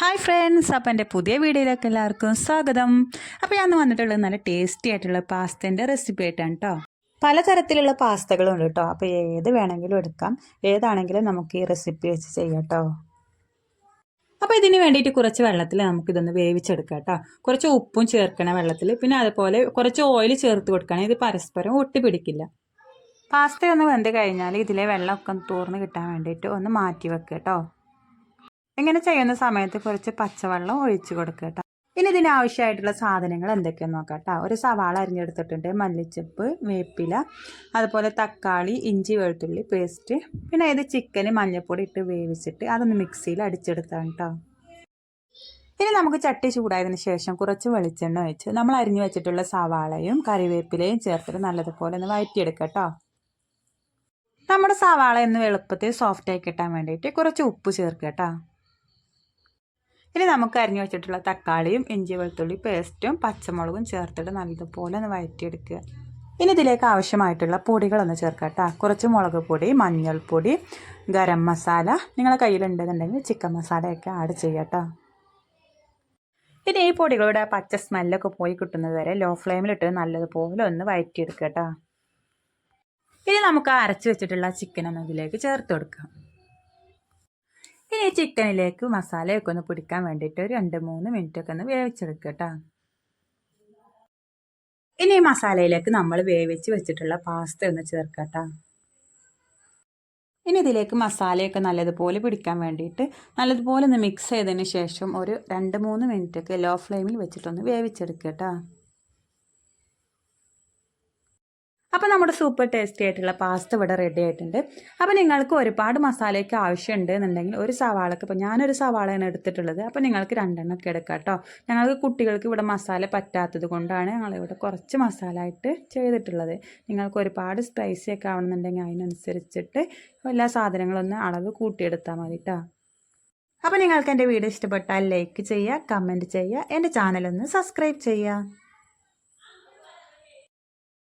Hi friends അപ്പോൾ എന്റെ പുതിയ വീഡിയോയിലേക്ക് എല്ലാവർക്കും സ്വാഗതം. അപ്പോൾ ഞാൻ വന്നിട്ടുള്ളത് നല്ല ടേസ്റ്റി ആയിട്ടുള്ള പാസ്തേന്റെ റെസിപ്പി ആയിട്ടാണ് കേട്ടോ പലതരത്തിലുള്ള പാസ്തകളുണ്ട് കേട്ടോ അപ്പോൾ ഏത് വേണമെങ്കിലും എടുക്കാം. ഏതാണെങ്കിലും നമുക്ക് ഈ റെസിപ്പി വെച്ച് ചെയ്യാം കേട്ടോ അപ്പോൾ ഇതിന് വേണ്ടിയിട്ട് കുറച്ച് വെള്ളത്തിൽ നമുക്കിതൊന്ന് വേവിച്ചെടുക്കാം കേട്ടോ കുറച്ച് ഉപ്പും ചേർക്കണം വെള്ളത്തിൽ. പിന്നെ അതുപോലെ കുറച്ച് ഓയിൽ ചേർത്ത് കൊടുക്കണം. ഇത് പരസ്പരം ഒട്ടി പിടിക്കില്ല. പാസ്ത ഒന്ന് വെന്ത് കഴിഞ്ഞാൽ ഇതിലെ വെള്ളമൊക്കെ തോർന്ന് കിട്ടാൻ വേണ്ടിയിട്ട് ഒന്ന് മാറ്റി വെക്കുക കേട്ടോ ഇങ്ങനെ ചെയ്യുന്ന സമയത്ത് കുറച്ച് പച്ചവെള്ളം ഒഴിച്ചു കൊടുക്കുക കേട്ടോ ഇനി ഇതിന് ആവശ്യമായിട്ടുള്ള സാധനങ്ങൾ എന്തൊക്കെയാണെന്ന് നോക്കാം കേട്ടോ ഒരു സവാള അരിഞ്ഞെടുത്തിട്ടുണ്ട് മല്ലിച്ചപ്പ് വേപ്പില അതുപോലെ തക്കാളി ഇഞ്ചി വെളുത്തുള്ളി പേസ്റ്റ് പിന്നെ ഇത് ചിക്കന് മഞ്ഞൾപ്പൊടി ഇട്ട് വേവിച്ചിട്ട് അതൊന്ന് മിക്സിയിൽ അടിച്ചെടുത്താണ് കേട്ടോ ഇനി നമുക്ക് ചട്ടി ചൂടായതിനു ശേഷം കുറച്ച് വെളിച്ചെണ്ണ ഒഴിച്ച് നമ്മൾ അരിഞ്ഞു വെച്ചിട്ടുള്ള സവാളയും കറിവേപ്പിലയും ചേർത്തിട്ട് നല്ലതുപോലെ ഒന്ന് വഴറ്റിയെടുക്കുക കേട്ടോ നമ്മുടെ സവാള എന്ന് എളുപ്പത്തിൽ സോഫ്റ്റായി കിട്ടാൻ വേണ്ടിയിട്ട് കുറച്ച് ഉപ്പ് ചേർക്കുക കേട്ടോ ഇനി നമുക്ക് അരിഞ്ഞു വെച്ചിട്ടുള്ള തക്കാളിയും ഇഞ്ചി വെളുത്തുള്ളി പേസ്റ്റും പച്ചമുളകും ചേർത്തിട്ട് നല്ലതുപോലെ ഒന്ന് വഴറ്റിയെടുക്കുക. ഇനി ഇതിലേക്ക് ആവശ്യമായിട്ടുള്ള പൊടികളൊന്ന് ചേർക്കുക കേട്ടോ. കുറച്ച് മുളക് പൊടി മഞ്ഞൾപ്പൊടി ഗരം മസാല. നിങ്ങളുടെ കയ്യിലുണ്ടെന്നുണ്ടെങ്കിൽ ചിക്കൻ മസാലയൊക്കെ ആഡ് ചെയ്യാട്ടോ ഇനി ഈ പൊടികളുടെ പച്ച സ്മെല്ലൊക്കെ പോയി കിട്ടുന്നത് വരെ ലോ ഫ്ലെയിമിലിട്ട് നല്ലതുപോലെ ഒന്ന് വഴറ്റിയെടുക്കുക കേട്ടോ. ഇനി നമുക്ക് അരച്ച് വെച്ചിട്ടുള്ള ചിക്കൻ ഒന്ന് ഇതിലേക്ക് ചേർത്ത് കൊടുക്കാം. ഈ ചിക്കനിലേക്ക് മസാലയൊക്കെ ഒന്ന് പിടിക്കാൻ വേണ്ടിയിട്ട് ഒരു രണ്ട് മൂന്ന് മിനിറ്റൊക്കെ ഒന്ന് വേവിച്ചെടുക്കുക കേട്ടോ ഇനി ഈ മസാലയിലേക്ക് നമ്മൾ വേവിച്ച് വെച്ചിട്ടുള്ള പാസ്ത ഒന്ന് ചേർക്കുക കേട്ടോ ഇനി ഇതിലേക്ക് മസാലയൊക്കെ നല്ലതുപോലെ പിടിക്കാൻ വേണ്ടിയിട്ട് നല്ലതുപോലെ ഒന്ന് മിക്സ് ചെയ്തതിന് ശേഷം ഒരു രണ്ട് മൂന്ന് മിനിറ്റൊക്കെ ലോ ഫ്ലെയിമിൽ വെച്ചിട്ടൊന്ന് വേവിച്ചെടുക്കുക കേട്ടോ അപ്പോൾ നമ്മുടെ സൂപ്പർ ടേസ്റ്റി ആയിട്ടുള്ള പാസ്ത ഇവിടെ റെഡി ആയിട്ടുണ്ട്. അപ്പോൾ നിങ്ങൾക്ക് ഒരുപാട് മസാലയൊക്കെ ആവശ്യമുണ്ട് എന്നുണ്ടെങ്കിൽ ഒരു സവാളക്ക് ഇപ്പോൾ ഞാനൊരു സവാളയാണ് എടുത്തിട്ടുള്ളത്. അപ്പോൾ നിങ്ങൾക്ക് രണ്ടെണ്ണം ഒക്കെ എടുക്കാം കേട്ടോ. ഞങ്ങൾക്ക് കുട്ടികൾക്ക് ഇവിടെ മസാല പറ്റാത്തത് കൊണ്ടാണ് ഞങ്ങളിവിടെ കുറച്ച് മസാല ആയിട്ട് ചെയ്തിട്ടുള്ളത്. നിങ്ങൾക്ക് ഒരുപാട് സ്പൈസി ഒക്കെ ആവണമെന്നുണ്ടെങ്കിൽ അതിനനുസരിച്ചിട്ട് എല്ലാ സാധനങ്ങളൊന്ന് അളവ് കൂട്ടിയെടുത്താൽ മതി കേട്ടോ. അപ്പോൾ നിങ്ങൾക്ക് എന്റെ വീഡിയോ ഇഷ്ടപ്പെട്ടാൽ ലൈക്ക് ചെയ്യുക കമന്റ് ചെയ്യുക എന്റെ ചാനലൊന്ന് സബ്സ്ക്രൈബ് ചെയ്യുക.